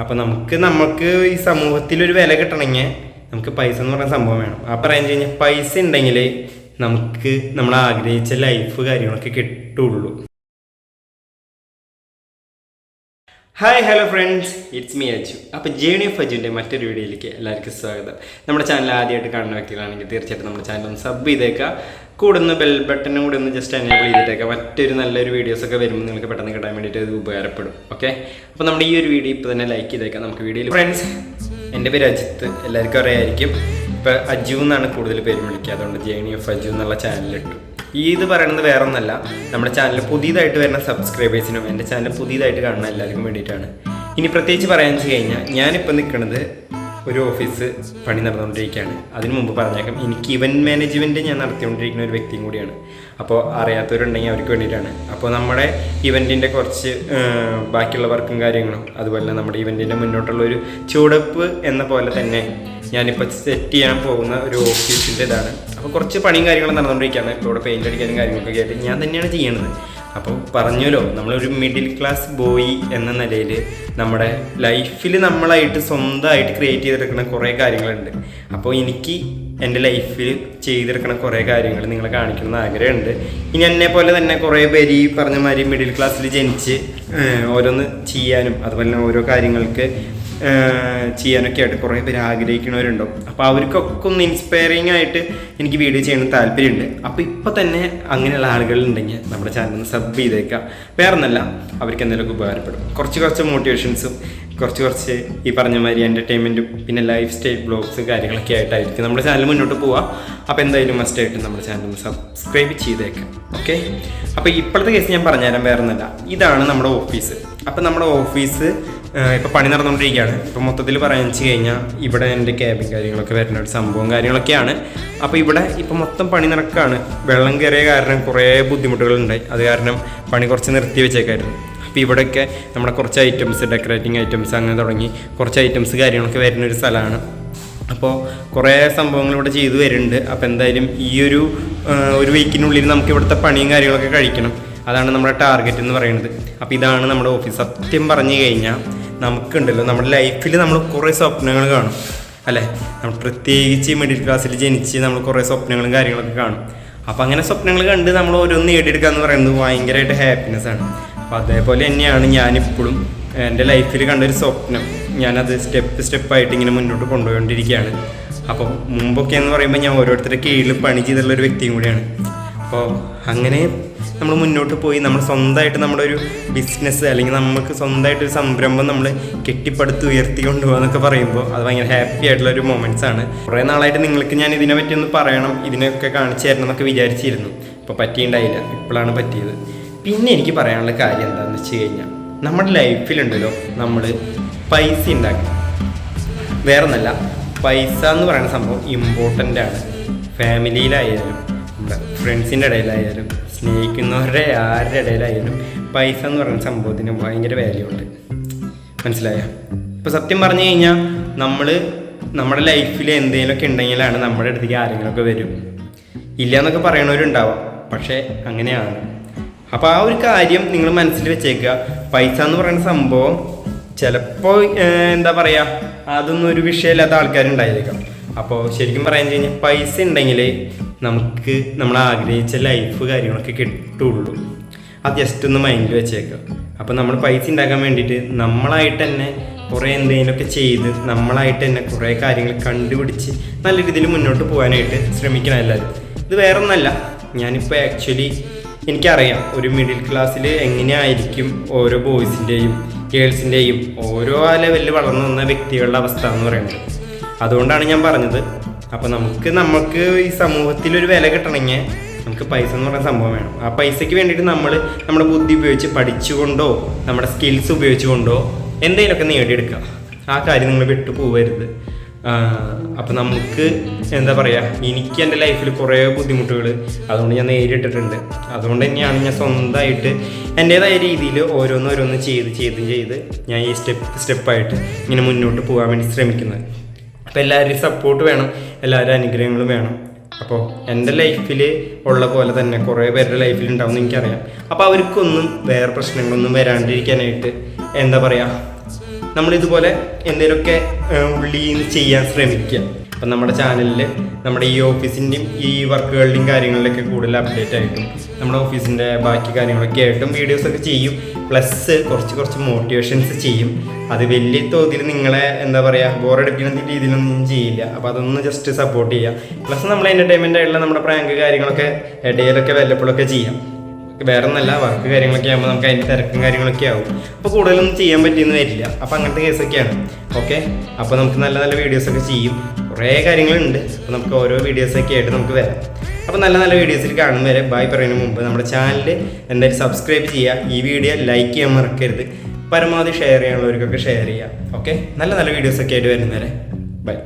അപ്പോൾ നമുക്ക് നമുക്ക് ഈ സമൂഹത്തിൽ ഒരു വില കിട്ടണമെങ്കിൽ നമുക്ക് പൈസ എന്ന് പറയുന്ന സംഭവം വേണം. ആ പറയാൻ കഴിഞ്ഞാൽ പൈസ ഉണ്ടെങ്കിൽ നമുക്ക് നമ്മൾ ആഗ്രഹിച്ച ലൈഫ് കാര്യങ്ങളൊക്കെ കിട്ടുള്ളൂ. Hi hello friends it's me Aju അപ്പോൾ ജേണി ഓഫ് അജുവിന്റെ മറ്റൊരു വീഡിയോയിലേക്ക് എല്ലാവർക്കും സ്വാഗതം. നമ്മുടെ ചാനൽ ആദ്യമായിട്ട് കാണുന്ന വ്യക്തികളാണെങ്കിൽ തീർച്ചയായിട്ടും നമ്മുടെ ചാനൽ ഒന്ന് സബ് ചെയ്തേക്കുക കൂടുന്ന ബെൽ ബട്ടനും കൂടെ ഒന്ന് ജസ്റ്റ് എനേബിൾ ചെയ്തിട്ടേക്കാം. മറ്റൊരു നല്ലൊരു വീഡിയോസൊക്കെ വരുമ്പോൾ നിങ്ങൾക്ക് പെട്ടെന്ന് കിട്ടാൻ വേണ്ടിയിട്ട് ഇത് ഉപകാരപ്പെടും. ഓക്കെ അപ്പോൾ നമ്മുടെ ഈ ഒരു വീഡിയോ ഇപ്പോൾ തന്നെ ലൈക്ക് ചെയ്തേക്കാം. നമുക്ക് വീഡിയോയിൽ ഫ്രണ്ട്സ് എന്റെ പേര് അജിത്ത്. എല്ലാവർക്കും അറിയായിരിക്കും. ഇപ്പോൾ അജു എന്നാണ് കൂടുതൽ പേര് വിളിക്കുക. അതുകൊണ്ട് ജേണി ഓഫ് അജു എന്നുള്ള ചാനലിട്ടു ഈ ഇത് പറയുന്നത് വേറെ ഒന്നല്ല നമ്മുടെ ചാനൽ പുതിയതായിട്ട് വരുന്ന സബ്സ്ക്രൈബേഴ്സിനും എന്റെ ചാനൽ പുതിയതായിട്ട് കാണുന്ന എല്ലാവർക്കും വേണ്ടിയിട്ടാണ്. ഇനി പ്രത്യേകിച്ച് പറയാമെന്ന് വെച്ച് കഴിഞ്ഞാൽ ഞാനിപ്പോൾ നിൽക്കുന്നത് ഒരു ഓഫീസ് പണി നടന്നുകൊണ്ടിരിക്കുകയാണ്. അതിനു മുമ്പ് പറഞ്ഞേക്കാം എനിക്ക് ഇവന്റ് മാനേജ്മെന്റ് ഞാൻ നടത്തിക്കൊണ്ടിരിക്കുന്ന ഒരു വ്യക്തിയും കൂടിയാണ്. അപ്പോൾ അറിയാത്തവരുണ്ടെങ്കിൽ അവർക്ക് വേണ്ടിയിട്ടാണ്. അപ്പോൾ നമ്മുടെ ഇവന്റിന്റെ കുറച്ച് ബാക്കിയുള്ള വർക്കും കാര്യങ്ങളും അതുപോലെ നമ്മുടെ ഇവന്റിന്റെ മുന്നോട്ടുള്ള ഒരു ചുവടപ്പ് എന്ന പോലെ തന്നെ ഞാനിപ്പോൾ സെറ്റ് ചെയ്യാൻ പോകുന്ന ഒരു ഓഫീസിന്റെ ഇതാണ് അപ്പോൾ കുറച്ച് പണിയും കാര്യങ്ങളും നടന്നുകൊണ്ടിരിക്കുകയാണ്. ഇപ്പോൾ ഇവിടെ പെയിന്റ് അടിക്കാനും കാര്യങ്ങളൊക്കെ ആയിട്ട് ഞാൻ തന്നെയാണ് ചെയ്യണത്. അപ്പോൾ പറഞ്ഞല്ലോ നമ്മളൊരു മിഡിൽ ക്ലാസ് ബോയ് എന്ന നിലയിൽ നമ്മുടെ ലൈഫിൽ നമ്മളായിട്ട് സ്വന്തമായിട്ട് ക്രിയേറ്റ് ചെയ്തെടുക്കുന്ന കുറേ കാര്യങ്ങളുണ്ട്. അപ്പോൾ എനിക്ക് എന്റെ ലൈഫിൽ ചെയ്തെടുക്കുന്ന കുറേ കാര്യങ്ങൾ നിങ്ങളെ കാണിക്കണമെന്ന് ആഗ്രഹമുണ്ട്. ഇനി എന്നെ പോലെ തന്നെ കുറേ പേര് ഈ പറഞ്ഞ മാതിരി മിഡിൽ ക്ലാസ്സിൽ ജനിച്ച് ഓരോന്ന് ചെയ്യാനും അതുപോലെ തന്നെ ഓരോ കാര്യങ്ങൾക്ക് ചെയ്യാനൊക്കെ ആയിട്ട് കുറേ പേര് ആഗ്രഹിക്കുന്നവരുണ്ടാവും അപ്പോൾ അവർക്കൊക്കെ ഒന്ന് ഇൻസ്പയറിങ് ആയിട്ട് എനിക്ക് വീഡിയോ ചെയ്യണം താല്പര്യമുണ്ട്. അപ്പോൾ ഇപ്പോൾ തന്നെ അങ്ങനെയുള്ള ആളുകളുണ്ടെങ്കിൽ നമ്മുടെ ചാനൽ സബ് ചെയ്തേക്കുക വേറെ ഒന്നല്ല അവർക്ക് എന്തെങ്കിലുമൊക്കെ ഉപകാരപ്പെടും. കുറച്ച് കുറച്ച് മോട്ടിവേഷൻസും കുറച്ച് കുറച്ച് ഈ പറഞ്ഞ മാതിരി എന്റർടൈൻമെന്റും പിന്നെ ലൈഫ് സ്റ്റൈൽ ബ്ലോഗ്സ് കാര്യങ്ങളൊക്കെ ആയിട്ടായിരിക്കും നമ്മുടെ ചാനൽ മുന്നോട്ട് പോവുക. അപ്പോൾ എന്തായാലും മസ്റ്റായിട്ട് നമ്മുടെ ചാനൽ സബ്സ്ക്രൈബ് ചെയ്തേക്കാം. ഓക്കെ അപ്പോൾ ഇപ്പോഴത്തെ കേസ് ഞാൻ പറഞ്ഞുതരാം വേറെ ഒന്നല്ല ഇതാണ് നമ്മുടെ ഓഫീസ് അപ്പോൾ നമ്മുടെ ഓഫീസ് ഇപ്പോൾ പണി നടന്നുകൊണ്ടിരിക്കുകയാണ്. ഇപ്പോൾ മൊത്തത്തിൽ പറയാൻ വെച്ച് കഴിഞ്ഞാൽ ഇവിടെ എന്റെ ക്യാബിൻ കാര്യങ്ങളൊക്കെ വരുന്ന ഒരു സംഭവം കാര്യങ്ങളൊക്കെയാണ്. അപ്പോൾ ഇവിടെ ഇപ്പോൾ മൊത്തം പണി നടക്കുകയാണ് വെള്ളം കയറിയ കാരണം കുറേ ബുദ്ധിമുട്ടുകളുണ്ടായി. അത് കാരണം പണി കുറച്ച് നിർത്തി വെച്ചേക്കായിരുന്നു. അപ്പോൾ ഇവിടെയൊക്കെ നമ്മുടെ കുറച്ച് ഐറ്റംസ് ഡെക്കറേറ്റിംഗ് ഐറ്റംസ് അങ്ങനെ തുടങ്ങി കുറച്ച് ഐറ്റംസ് കാര്യങ്ങളൊക്കെ വരുന്ന ഒരു സ്ഥലമാണ്. അപ്പോൾ കുറേ സംഭവങ്ങൾ ഇവിടെ ചെയ്തു വരുന്നുണ്ട്. അപ്പോൾ എന്തായാലും ഈ ഒരു ഒരു വീക്കിനുള്ളിൽ നമുക്ക് ഇവിടുത്തെ പണിയും കാര്യങ്ങളൊക്കെ കഴിക്കണം. അതാണ് നമ്മുടെ ടാർഗറ്റ് എന്ന് പറയുന്നത്. അപ്പോൾ ഇതാണ് നമ്മുടെ ഓഫീസ് സത്യം പറഞ്ഞു കഴിഞ്ഞാൽ നമുക്കുണ്ടല്ലോ. നമ്മുടെ ലൈഫിൽ നമ്മൾ കുറേ സ്വപ്നങ്ങൾ കാണും. അല്ലേ? നമ്മൾ പ്രത്യേകിച്ച് മിഡിൽ ക്ലാസ്സിൽ ജനിച്ച് നമ്മൾ കുറേ സ്വപ്നങ്ങളും കാര്യങ്ങളൊക്കെ കാണും. അപ്പോൾ അങ്ങനെ സ്വപ്നങ്ങൾ കണ്ട് നമ്മൾ ഓരോന്ന് നേടിയെടുക്കുക എന്ന് പറയുന്നത് ഭയങ്കരമായിട്ട് ഹാപ്പിനെസ് ആണ്. അപ്പോൾ അതേപോലെ തന്നെയാണ് ഞാനിപ്പോഴും എന്റെ ലൈഫിൽ കണ്ടൊരു സ്വപ്നം. ഞാനത് സ്റ്റെപ്പ് സ്റ്റെപ്പായിട്ട് ഇങ്ങനെ മുന്നോട്ട് കൊണ്ടുപോയിക്കൊണ്ടിരിക്കുകയാണ്. അപ്പോൾ മുമ്പൊക്കെ എന്ന് പറയുമ്പോൾ ഞാൻ ഓരോരുത്തരുടെ കീഴിൽ പണി ചെയ്തിട്ടുള്ള ഒരു വ്യക്തിയും കൂടിയാണ്. അപ്പോൾ അങ്ങനെ നമ്മൾ മുന്നോട്ട് പോയി. നമ്മൾ സ്വന്തമായിട്ട് നമ്മുടെ ഒരു ബിസിനസ് അല്ലെങ്കിൽ നമുക്ക് സ്വന്തമായിട്ട് ഒരു സംരംഭം നമ്മൾ കെട്ടിപ്പടുത്ത് ഉയർത്തി കൊണ്ടുപോകാന്നൊക്കെ പറയുമ്പോൾ അത് ഭയങ്കര ഹാപ്പി ആയിട്ടുള്ള ഒരു മൊമെന്റ്സ് ആണ്. കുറേ നാളായിട്ട് നിങ്ങൾക്ക് ഞാൻ ഇതിനെ പറ്റി ഒന്ന് പറയണം ഇതിനൊക്കെ കാണിച്ചു തരണം എന്നൊക്കെ വിചാരിച്ചിരുന്നു. ഇപ്പോൾ പറ്റിയിട്ടുണ്ടായില്ല ഇപ്പോഴാണ് പറ്റിയത്. പിന്നെ എനിക്ക് പറയാനുള്ള കാര്യം എന്താണെന്ന് വെച്ച് കഴിഞ്ഞാൽ നമ്മുടെ ലൈഫിലുണ്ടല്ലോ നമ്മൾ പൈസ ഉണ്ടാക്കണം വേറെ ഒന്നല്ല പൈസ എന്ന് പറയുന്ന സംഭവം ഇമ്പോർട്ടന്റ് ആണ്. ഫാമിലിയിലായാലും ഫ്രണ്ട്സിന്റെ ഇടയിലായാലും സ്നേഹിക്കുന്നവരുടെ ആരുടെ ഇടയിലായാലും പൈസ എന്ന് പറയുന്ന സംഭവത്തിന് ഭയങ്കര വാല്യൂ ഉണ്ട്. മനസ്സിലായോ? ഇപ്പോൾ സത്യം പറഞ്ഞു കഴിഞ്ഞാൽ നമ്മൾ നമ്മുടെ ലൈഫിൽ എന്തെങ്കിലുമൊക്കെ ഉണ്ടെങ്കിലാണ് നമ്മുടെ അടുത്തേക്ക് ആരെങ്കിലുമൊക്കെ വരും. ഇല്ല എന്നൊക്കെ പറയണവരുണ്ടാവാം പക്ഷേ അങ്ങനെയാണ്. അപ്പോൾ ആ ഒരു കാര്യം നിങ്ങൾ മനസ്സിൽ വെച്ചേക്കുക. പൈസ എന്ന് പറയുന്ന സംഭവം ചിലപ്പോൾ എന്താ പറയുക അതൊന്നും ഒരു വിഷയമില്ലാത്ത ആൾക്കാരുണ്ടായിരിക്കാം. അപ്പോൾ ശരിക്കും പറയാൻ കഴിഞ്ഞാൽ പൈസ ഉണ്ടെങ്കിൽ നമുക്ക് നമ്മൾ ആഗ്രഹിച്ച ലൈഫ് കാര്യങ്ങളൊക്കെ കിട്ടുള്ളൂ. അത് ജസ്റ്റ് ഒന്ന് മൈൻഡിൽ വെച്ചേക്കാം. അപ്പോൾ നമ്മൾ പൈസ ഉണ്ടാക്കാൻ വേണ്ടിയിട്ട് നമ്മളായിട്ട് തന്നെ കുറേ എന്തെങ്കിലുമൊക്കെ ചെയ്ത് നമ്മളായിട്ട് തന്നെ കുറേ കാര്യങ്ങൾ കണ്ടുപിടിച്ച് നല്ല രീതിയിൽ മുന്നോട്ട് പോകാനായിട്ട് ശ്രമിക്കണം എല്ലാവരും ഇത് വേറെ ഒന്നല്ല ഞാനിപ്പോൾ ആക്ച്വലി എനിക്കറിയാം ഒരു മിഡിൽ ക്ലാസ്സിൽ എങ്ങനെയായിരിക്കും ഓരോ ബോയ്സിന്റെയും ഗേൾസിന്റെയും ഓരോ ലെവലിൽ വളർന്നു വന്ന വ്യക്തികളുടെ അവസ്ഥ എന്ന് പറയുന്നത്. അതുകൊണ്ടാണ് ഞാൻ പറഞ്ഞത്. അപ്പോൾ നമുക്ക് നമുക്ക് ഈ സമൂഹത്തിൽ ഒരു വില കിട്ടണമെങ്കിൽ നമുക്ക് പൈസ എന്ന് പറയുന്ന സംഭവം വേണം. ആ പൈസയ്ക്ക് വേണ്ടിയിട്ട് നമ്മൾ നമ്മുടെ ബുദ്ധി ഉപയോഗിച്ച് പഠിച്ചുകൊണ്ടോ നമ്മുടെ സ്കിൽസ് ഉപയോഗിച്ചുകൊണ്ടോ എന്തെങ്കിലുമൊക്കെ നേടിയെടുക്കുക ആ കാര്യം നിങ്ങൾ വിട്ടു പോവരുത്. അപ്പം നമുക്ക് എന്താ പറയുക എനിക്ക് എന്റെ ലൈഫിൽ കുറേ ബുദ്ധിമുട്ടുകൾ അതുകൊണ്ട് ഞാൻ നേരിട്ടിട്ടുണ്ട്. അതുകൊണ്ട് തന്നെയാണ് ഞാൻ സ്വന്തമായിട്ട് എന്റേതായ രീതിയിൽ ഓരോന്നോരോന്ന് ചെയ്ത് ചെയ്ത് ചെയ്ത് ഞാൻ ഈ സ്റ്റെപ്പ് സ്റ്റെപ്പായിട്ട് ഇങ്ങനെ മുന്നോട്ട് പോകാൻ വേണ്ടി ശ്രമിക്കുന്നത്. അപ്പോൾ എല്ലാവരുടെയും സപ്പോർട്ട് വേണം എല്ലാവരുടെ അനുഗ്രഹങ്ങളും വേണം. അപ്പോൾ എന്റെ ലൈഫിൽ ഉള്ള പോലെ തന്നെ കുറേ പേരുടെ ലൈഫിൽ ഉണ്ടാവും എന്ന് എനിക്കറിയാം. അപ്പോൾ അവർക്കൊന്നും വേറെ പ്രശ്നങ്ങളൊന്നും വരാണ്ടിരിക്കാനായിട്ട് എന്താ പറയുക നമ്മളിതുപോലെ എന്തെങ്കിലുമൊക്കെ ഉള്ളിൽ നിന്ന് ചെയ്യാൻ ശ്രമിക്കുക. അപ്പം നമ്മുടെ ചാനലിൽ നമ്മുടെ ഈ ഓഫീസിന്റെയും ഈ വർക്കുകളുടെയും കാര്യങ്ങളിലൊക്കെ കൂടുതൽ അപ്ഡേറ്റ് ആയിട്ടും നമ്മുടെ ഓഫീസിന്റെ ബാക്കി കാര്യങ്ങളൊക്കെ ആയിട്ടും വീഡിയോസൊക്കെ ചെയ്യും. പ്ലസ് കുറച്ച് കുറച്ച് മോട്ടിവേഷൻസ് ചെയ്യും. അത് വലിയ തോതിൽ നിങ്ങളെ എന്താ പറയുക ബോറടിപ്പിക്കുന്ന രീതിയിലൊന്നും ചെയ്യില്ല. അപ്പോൾ അതൊന്ന് ജസ്റ്റ് സപ്പോർട്ട് ചെയ്യുക പ്ലസ് നമ്മൾ എന്റർടൈൻമെന്റ് ആയിട്ടുള്ള നമ്മുടെ പ്രാങ്ക് കാര്യങ്ങളൊക്കെ ഇടയിലൊക്കെ വല്ലപ്പോഴൊക്കെ ചെയ്യാം. വേറെ ഒന്നല്ല വർക്ക് കാര്യങ്ങളൊക്കെ ആകുമ്പോൾ നമുക്ക് അതിന്റെ തിരക്കും കാര്യങ്ങളൊക്കെ ആവും. അപ്പോൾ കൂടുതലൊന്നും ചെയ്യാൻ പറ്റിയെന്ന് വരില്ല. അപ്പോൾ അങ്ങനത്തെ കേസൊക്കെയാണ് ഓക്കെ അപ്പോൾ നമുക്ക് നല്ല നല്ല വീഡിയോസൊക്കെ ചെയ്യും. കുറേ കാര്യങ്ങളുണ്ട്. അപ്പോൾ നമുക്ക് ഓരോ വീഡിയോസൊക്കെ ആയിട്ട് നമുക്ക് വരാം. അപ്പോൾ നല്ല നല്ല വീഡിയോസിൽ കാണും വരെ. ബൈ പറയുന്നതിന് മുമ്പ് നമ്മുടെ ചാനൽ എന്തായാലും സബ്സ്ക്രൈബ് ചെയ്യുക ഈ വീഡിയോ ലൈക്ക് ചെയ്യാൻ മറക്കരുത്. പരമാവധി ഷെയർ ചെയ്യാനുള്ളവർക്കൊക്കെ ഷെയർ ചെയ്യുക ഓക്കെ നല്ല നല്ല വീഡിയോസൊക്കെ ആയിട്ട് വരുന്നവരെ. ബൈ